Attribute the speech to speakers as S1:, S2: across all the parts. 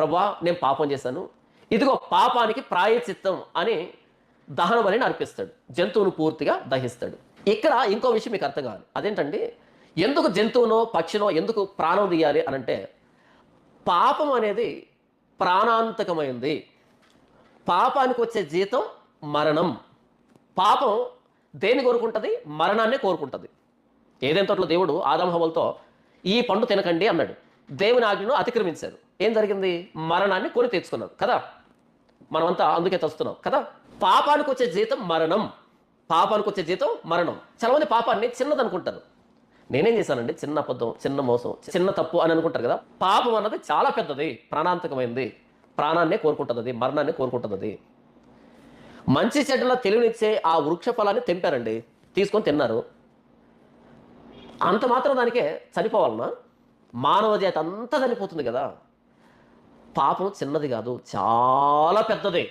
S1: ప్రభా నేను పాపం చేశాను. ఇదిగో పాపానికి ప్రాయచిత్తం అని దహన బలిని అర్పిస్తాడు. జంతువును పూర్తిగా దహిస్తాడు. ఇక్కడ ఇంకో విషయం మీకు అర్థం కావాలి. అదేంటండి ఎందుకు జంతువునో పక్షినో ఎందుకు ప్రాణం తీయాలి అని అంటే పాపం అనేది ప్రాణాంతకమైంది. పాపానికి వచ్చే జీతం మరణం. పాపం దేని కోరుకుంటుంది? మరణాన్నే కోరుకుంటుంది. ఏదైనా తోటలో దేవుడు ఆదమహవలతో ఈ పండు తినకండి అన్నాడు. దేవుని ఆజ్ఞను అతిక్రమించారు. ఏం జరిగింది? మరణాన్ని కొని తెచ్చుకున్నారు కదా? మనమంతా అందుకే చస్తున్నాం కదా? పాపానికి వచ్చే జీతం మరణం. పాపానికి వచ్చే జీతం మరణం. చాలామంది పాపాన్ని చిన్నది అనుకుంటారు. నేనేం చేశానండి? చిన్న అబద్ధం చిన్న మోసం చిన్న తప్పు అని అనుకుంటారు కదా? పాపం అన్నది చాలా పెద్దది ప్రాణాంతకమైంది. ప్రాణాన్నే కోరుకుంటుంది అది మరణాన్ని కోరుకుంటుంది. అది మంచి చెడ్డల తెలివినిచ్చే ఆ వృక్ష ఫలాన్ని తెంపారండి. తీసుకొని తిన్నారు. అంత మాత్రం దానికే చనిపోవాలన్నా మానవ జాతి అంతా చనిపోతుంది కదా? పాపం చిన్నది కాదు చాలా పెద్దది.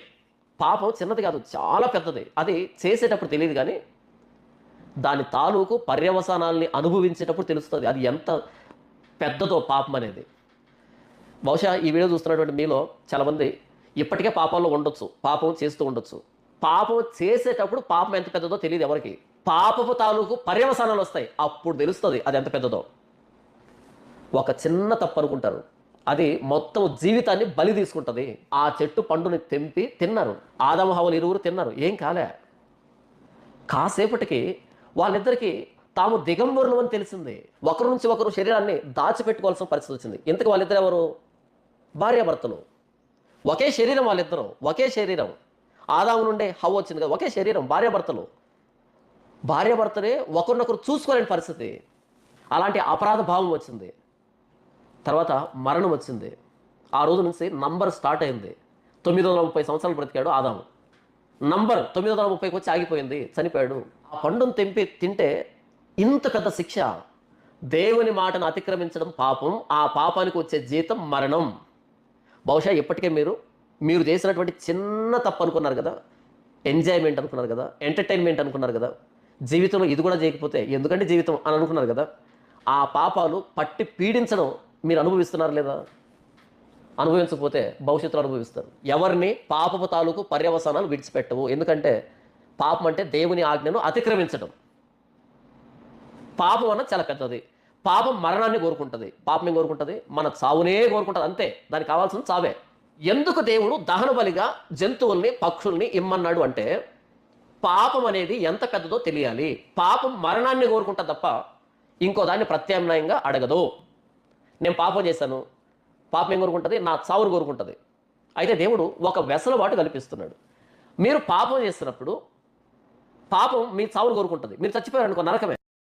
S1: పాపం చిన్నది కాదు చాలా పెద్దది. అది చేసేటప్పుడు తెలియదు కానీ దాని తాలూకు పర్యవసానాల్ని అనుభవించేటప్పుడు తెలుస్తుంది. అది ఎంత పెద్దదో పాపం అనేది. బహుశా ఈ వీడియో చూస్తున్నటువంటి మీలో చాలామంది ఇప్పటికే పాపాల్లో ఉండొచ్చు పాపం చేస్తూ ఉండొచ్చు. పాపం చేసేటప్పుడు పాపం ఎంత పెద్దదో తెలియదు ఎవరికి. పాపపు తాలూకు పర్యవసానాలు వస్తాయి అప్పుడు తెలుస్తుంది అది ఎంత పెద్దదో. ఒక చిన్న తప్పు అనుకుంటారు. అది మొత్తం జీవితాన్ని బలి తీసుకుంటుంది. ఆ చెట్టు పండుని తెంపి తిన్నారు. ఆదమ హవలు ఇరువురు తిన్నారు. ఏం కాలే. కాసేపటికి వాళ్ళిద్దరికీ తాము దిగంబరులు అని తెలిసింది. ఒకరి నుంచి ఒకరు శరీరాన్ని దాచిపెట్టుకోవాల్సిన పరిస్థితి వచ్చింది. ఇంతకు వాళ్ళిద్దరు ఎవరు? భార్యాభర్తలు. ఒకే శరీరం వాళ్ళిద్దరు. ఒకే శరీరం. ఆదాము నుండే హవ్ వచ్చింది కదా ఒకే శరీరం భార్యాభర్తలు. భార్యాభర్తనే ఒకరినొకరు చూసుకోలేని పరిస్థితి. అలాంటి అపరాధ భావం వచ్చింది. తర్వాత మరణం వచ్చింది. ఆ రోజు నుంచి నంబర్ స్టార్ట్ అయింది. తొమ్మిది వందల ముప్పై సంవత్సరాలు బ్రతికాడు ఆదాము. నంబర్ తొమ్మిది వందల ముప్పైకి వచ్చి ఆగిపోయింది చనిపోయాడు. ఆ పండును తెంపి తింటే ఇంత పెద్ద శిక్ష. దేవుని మాటను అతిక్రమించడం పాపం ఆ పాపానికి వచ్చే జీతం మరణం. బహుశా ఇప్పటికే మీరు మీరు చేసినటువంటి చిన్న తప్పు అనుకున్నారు కదా? ఎంజాయ్మెంట్ అనుకున్నారు కదా? ఎంటర్టైన్మెంట్ అనుకున్నారు కదా? జీవితంలో ఇది కూడా చేయకపోతే ఎందుకంటే జీవితం అని అనుకున్నారు కదా? ఆ పాపాలు పట్టి పీడించడం మీరు అనుభవిస్తున్నారు లేదా? అనుభవించకపోతే భవిష్యత్తులో అనుభవిస్తారు. ఎవరిని పాపపు తాలూకు పర్యవసానాలు విడిచిపెట్టవు. ఎందుకంటే పాపం అంటే దేవుని ఆజ్ఞను అతిక్రమించడం. పాపం అన్నది చాలా పెద్దది. పాపం మరణాన్ని కోరుకుంటుంది. పాపం ఏం కోరుకుంటుంది? మన చావునే కోరుకుంటుంది. అంతే. దానికి కావాల్సిన చావే. ఎందుకు దేవుడు దహన బలిగా జంతువుల్ని పక్షుల్ని ఇమ్మన్నాడు అంటే పాపం అనేది ఎంత పెద్దదో తెలియాలి. పాపం మరణాన్ని కోరుకుంటుంది తప్ప ఇంకో దాన్ని ప్రత్యామ్నాయంగా అడగదు. నేను పాపం చేశాను పాపం ఏం కోరుకుంటుంది? నా చావును కోరుకుంటుంది. అయితే దేవుడు ఒక వెసలుబాటు కల్పిస్తున్నాడు. మీరు పాపం చేస్తున్నప్పుడు పాపం మీ చావును కోరుకుంటుంది. మీరు చచ్చిపోయారు అనుకో నరకమే.